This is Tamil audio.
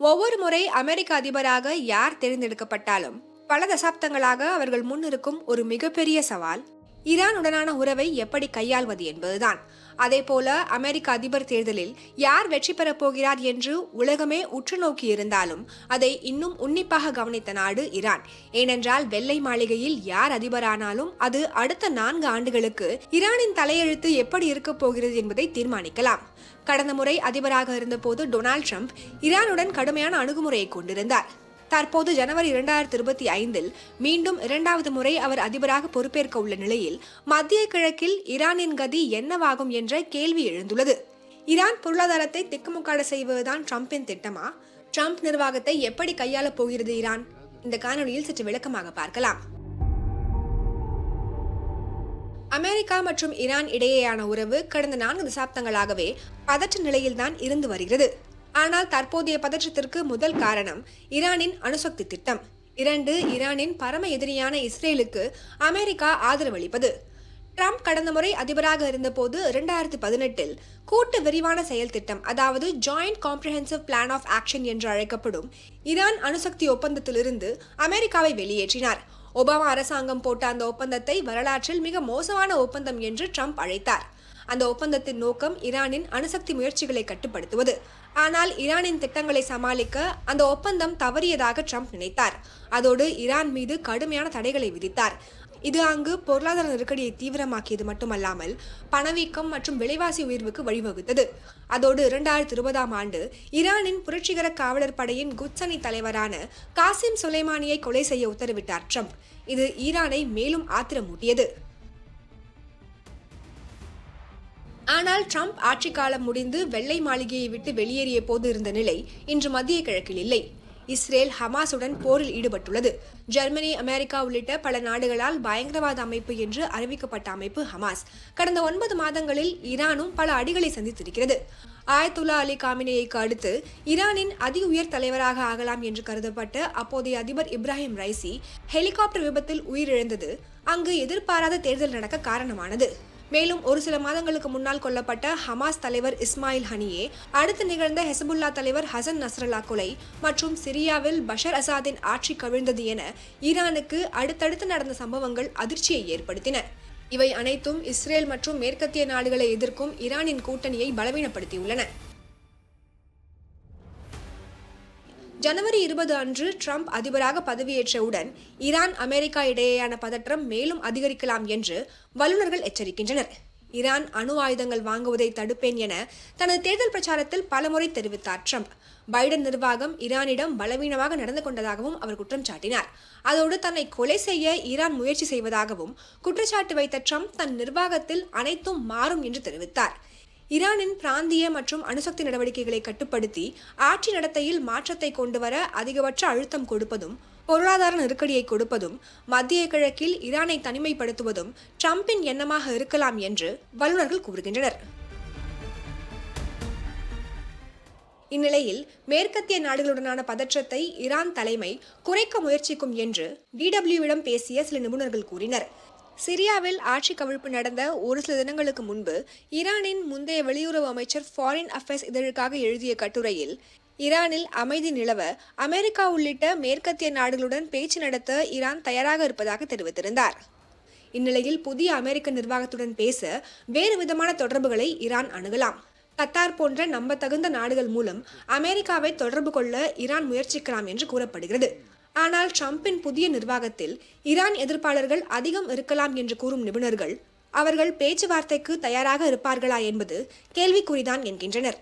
ஒவ்வொரு முறை அமெரிக்க அதிபராக யார் தேர்ந்தெடுக்கப்பட்டாலும் பல தசாப்தங்களாக அவர்கள் முன்னிருக்கும் ஒரு மிகப்பெரிய சவால் ஈரானுடனான உறவை எப்படி கையாள்வது என்பதுதான். அதேபோல அமெரிக்க அதிபர் தேர்தலில் யார் வெற்றி பெறப் போகிறார் என்று உலகமே உற்று நோக்கி இருந்தாலும் அதை இன்னும் உன்னிப்பாக கவனித்த நாடு ஈரான். ஏனென்றால் வெள்ளை மாளிகையில் யார் அதிபரானாலும் அது அடுத்த நான்கு ஆண்டுகளுக்கு ஈரானின் தலையெழுத்து எப்படி இருக்கப் போகிறது என்பதை தீர்மானிக்கலாம். கடந்த முறை அதிபராக இருந்தபோது டொனால்ட் ட்ரம்ப் ஈரானுடன் கடுமையான அணுகுமுறையை கொண்டிருந்தார். தற்போது ஜனவரி இரண்டாயிரத்தி இருபத்தி ஐந்தில் மீண்டும் இரண்டாவது முறை அவர் அதிபராக பொறுப்பேற்க உள்ள நிலையில் மத்திய கிழக்கில் ஈரானின் கதி என்னவாகும் என்ற கேள்வி எழுந்துள்ளது. ஈரான் பொருளாதாரத்தை திக்குமுக்காட செய்வதுதான் ட்ரம்பின் திட்டமா? ட்ரம்ப் நிர்வாகத்தை எப்படி கையாளப் போகிறது ஈரான்? இந்த காணொலியில் சற்று விளக்கமாக பார்க்கலாம். அமெரிக்கா மற்றும் ஈரான் இடையேயான உறவு கடந்த நான்கு தசாப்தங்களாகவே பதற்ற நிலையில்தான் இருந்து வருகிறது. ஆனால் தற்போதைய பதற்றத்திற்கு முதல் காரணம் ஈரானின் அணுசக்தி திட்டம். இரண்டு ஈரானின் பரம எதிரியான இஸ்ரேலுக்கு அமெரிக்கா ஆதரவளிப்பது. ட்ரம்ப் கடந்த முறை அதிபராக இருந்தபோது இரண்டாயிரத்தி பதினெட்டில் கூட்டு விரிவான செயல் திட்டம் அதாவது joint comprehensive plan of action என்று அழைக்கப்படும் ஈரான் அணுசக்தி ஒப்பந்தத்திலிருந்து அமெரிக்காவை வெளியேற்றினார். ஒபாமா அரசாங்கம் போட்ட அந்த ஒப்பந்தத்தை வரலாற்றில் மிக மோசமான ஒப்பந்தம் என்று ட்ரம்ப் அழைத்தார். அந்த ஒப்பந்தத்தின் நோக்கம் ஈரானின் அணுசக்தி முயற்சிகளை கட்டுப்படுத்துவது. ஆனால் ஈரானின் திட்டங்களை சமாளிக்க அந்த ஒப்பந்தம் தவறியதாக ட்ரம்ப் நினைத்தார். அதோடு ஈரான் மீது கடுமையான தடைகளை விதித்தார். இது அங்கு பொருளாதார நெருக்கடியை தீவிரமாக்கியது மட்டுமல்லாமல் பணவீக்கம் மற்றும் விலைவாசி உயர்வுக்கு வழிவகுத்தது. அதோடு இரண்டாயிரத்தி இருபதாம் ஆண்டு ஈரானின் புரட்சிகர காவலர் படையின் குட்சனி தலைவரான காசிம் சுலைமானியை கொலை செய்ய உத்தரவிட்டார் ட்ரம்ப். இது ஈரானை மேலும் ஆத்திரமூட்டியது. ஆனால் ட்ரம்ப் ஆட்சி காலம் முடிந்து வெள்ளை மாளிகையை விட்டு வெளியேறிய போது இருந்த நிலை இன்று மத்திய கிழக்கில் இல்லை. இஸ்ரேல் ஹமாஸுடன் போரில் ஈடுபட்டுள்ளது. ஜெர்மனி அமெரிக்கா உள்ளிட்ட பல நாடுகளால் பயங்கரவாத அமைப்பு என்று அறிவிக்கப்பட்ட அமைப்பு ஹமாஸ். கடந்த ஒன்பது மாதங்களில் ஈரானும் பல அடிகளை சந்தித்திருக்கிறது. ஆயத்துல்லா அலி காமினேயைக்கு அடுத்து ஈரானின் அதி உயர் தலைவராக ஆகலாம் என்று கருதப்பட்ட அப்போதைய அதிபர் இப்ராஹிம் ரைசி ஹெலிகாப்டர் விபத்தில் உயிரிழந்தது. அங்கு எதிர்பாராத தேர்தல் நடக்க காரணமானது. மேலும் ஒரு சில மாதங்களுக்கு முன்னால் கொல்லப்பட்ட ஹமாஸ் தலைவர் இஸ்மாயில் ஹனியே அடுத்து நிகழ்ந்த ஹெசபுல்லா தலைவர் ஹசன் நஸ்ரல்லா கொலை மற்றும் சிரியாவில் பஷர் அசாதின் ஆட்சி கவிழ்ந்தது என ஈரானுக்கு அடுத்தடுத்து நடந்த சம்பவங்கள் அதிர்ச்சியை ஏற்படுத்தின. இவை அனைத்தும் இஸ்ரேல் மற்றும் மேற்கத்திய நாடுகளை எதிர்க்கும் ஈரானின் கூட்டணியை பலவீனப்படுத்தியுள்ளன. ஜனவரி இருபது அன்று ட்ரம்ப் அதிபராக பதவியேற்றவுடன் ஈரான் அமெரிக்கா இடையேயான பதற்றம் மேலும் அதிகரிக்கலாம் என்று வல்லுநர்கள் எச்சரிக்கின்றனர். ஈரான் அணு ஆயுதங்கள் வாங்குவதை தடுப்பேன் என தனது தேர்தல் பிரச்சாரத்தில் பலமுறை தெரிவித்தார் ட்ரம்ப். பைடன் நிர்வாகம் ஈரானிடம் பலவீனமாக நடந்து கொண்டதாகவும் அவர் குற்றம் சாட்டினார். அதோடு தன்னை கொலை செய்ய ஈரான் முயற்சி செய்வதாகவும் குற்றச்சாட்டு வைத்த ட்ரம்ப் தன் நிர்வாகத்தில் அனைத்தும் மாறும் என்று தெரிவித்தார். ஈரானின் பிராந்திய மற்றும் அணுசக்தி நடவடிக்கைகளை கட்டுப்படுத்தி ஆட்சி நடத்தையில் மாற்றத்தை கொண்டுவர அதிகபட்ச அழுத்தம் கொடுப்பதும் பொருளாதார நெருக்கடியை கொடுப்பதும் மத்திய கிழக்கில் ஈரானை தனிமைப்படுத்துவதும் ட்ரம்பின் எண்ணமாக இருக்கலாம் என்று வல்லுநர்கள் கூறுகின்றனர். இந்நிலையில் மேற்கத்திய நாடுகளுடனான பதற்றத்தை ஈரான் தலைமை குறைக்க முயற்சிக்கும் என்று டிடபிள்யூவிடம் பேசிய சில நிபுணர்கள் கூறினர். சிரியாவில் ஆட்சி கவிழ்ப்பு நடந்த ஒரு சில தினங்களுக்கு முன்பு ஈரானின் முந்தைய வெளியுறவு அமைச்சர் ஃபாரின் அஃபேர்ஸ் இதழுக்காக எழுதிய கட்டுரையில் ஈரானில் அமைதி நிலவ அமெரிக்கா உள்ளிட்ட மேற்கத்திய நாடுகளுடன் பேச்சு நடத்த ஈரான் தயாராக இருப்பதாக தெரிவித்திருந்தார். இந்நிலையில் புதிய அமெரிக்க நிர்வாகத்துடன் பேச வேறு விதமான தொடர்புகளை ஈரான் அணுகலாம். கத்தார் போன்ற நம்பத்தகுந்த நாடுகள் மூலம் அமெரிக்காவை தொடர்பு கொள்ள ஈரான் முயற்சிக்கலாம் என்று கூறப்படுகிறது. ஆனால் ட்ரம்பின் புதிய நிர்வாகத்தில் ஈரான் எதிர்ப்பாளர்கள் அதிகம் இருக்கலாம் என்று கூறும் நிபுணர்கள் அவர்கள் பேச்சுவார்த்தைக்கு தயாராக இருப்பார்களா என்பது கேள்விக்குறிதான் என்கின்றனர்.